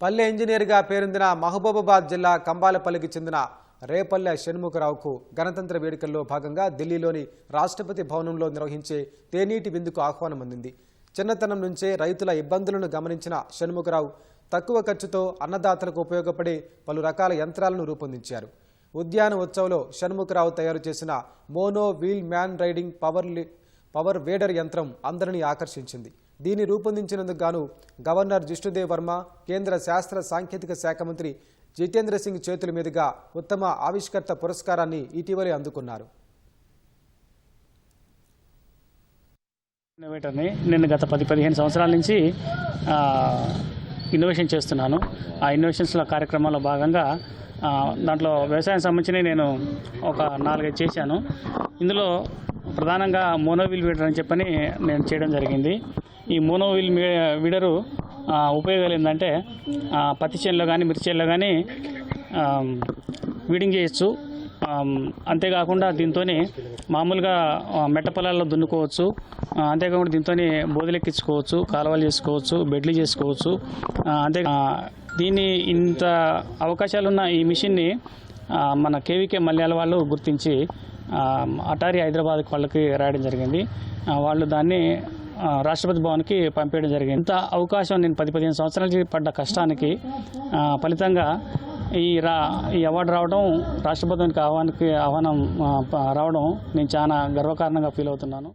పల్లె ఇంజనీర్గా పేరొందిన మహబూబాబాద్ జిల్లా కంబాలపల్లికి చెందిన రేపల్లె షణ్ముఖరావుకు గణతంత్ర వేడుకల్లో భాగంగా ఢిల్లీలోని రాష్ట్రపతి భవనంలో నిర్వహించే తేనీటి విందుకు ఆహ్వానం అందింది. చిన్నతనం నుంచే రైతుల ఇబ్బందులను గమనించిన షణ్ముఖరావు తక్కువ ఖర్చుతో అన్నదాతలకు ఉపయోగపడే పలు రకాల యంత్రాలను రూపొందించారు. ఉద్యాన ఉత్సవంలో షణ్ముఖరావు తయారు చేసిన mono wheel man riding power power weeder యంత్రం అందరినీ ఆకర్షించింది. దీన్ని రూపొందించినందుకు గాను గవర్నర్ జిష్ణుదేవ్ వర్మ కేంద్ర శాస్త్ర సాంకేతిక శాఖ మంత్రి జితేంద్ర సింగ్ చేతుల మీదుగా ఉత్తమ ఆవిష్కర్త పురస్కారాన్ని ఇటీవలే అందుకున్నారు. ఇన్నోవేటర్ని నేను గత పది పదిహేను సంవత్సరాల నుంచి ఇన్నోవేషన్ చేస్తున్నాను. ఆ ఇన్నోవేషన్స్లో కార్యక్రమంలో భాగంగా దాంట్లో వ్యవసాయం సంబంధించి నేను ఒక నాలుగైదు చేశాను. ఇందులో ప్రధానంగా మోనోవిల్ వీడర్ అని చెప్పని నేను చేయడం జరిగింది. ఈ మోనోవిల్ మీ- వీడరు ఉపయోగాలు ఏంటంటే పత్తి చేనులో కానీ మిర్చి చేనులో కానీ వీడింగ్ చేయొచ్చు. అంతేకాకుండా దీంతో మామూలుగా మెట్ట పొలాల్లో దున్నుకోవచ్చు. అంతేకాకుండా దీంతో బోధలెక్కించుకోవచ్చు కాలువలు చేసుకోవచ్చు బెడ్లు చేసుకోవచ్చు. అంతే దీన్ని ఇంత అవకాశాలున్న ఈ మిషన్ని మన కేవీకే మల్యాల వాళ్ళు గుర్తించి అటారీ హైదరాబాద్ వాళ్ళకి రాయడం జరిగింది. వాళ్ళు దాన్ని రాష్ట్రపతి భవన్కి పంపించడం జరిగింది. ఇంత అవకాశం నేను పది పదిహేను సంవత్సరాల పడ్డ కష్టానికి ఫలితంగా ఈ రా ఈ అవార్డు రావడం రాష్ట్రపతికి ఆహ్వానికి ఆహ్వానం రావడం నేను చాలా గర్వకారణంగా ఫీల్ అవుతున్నాను.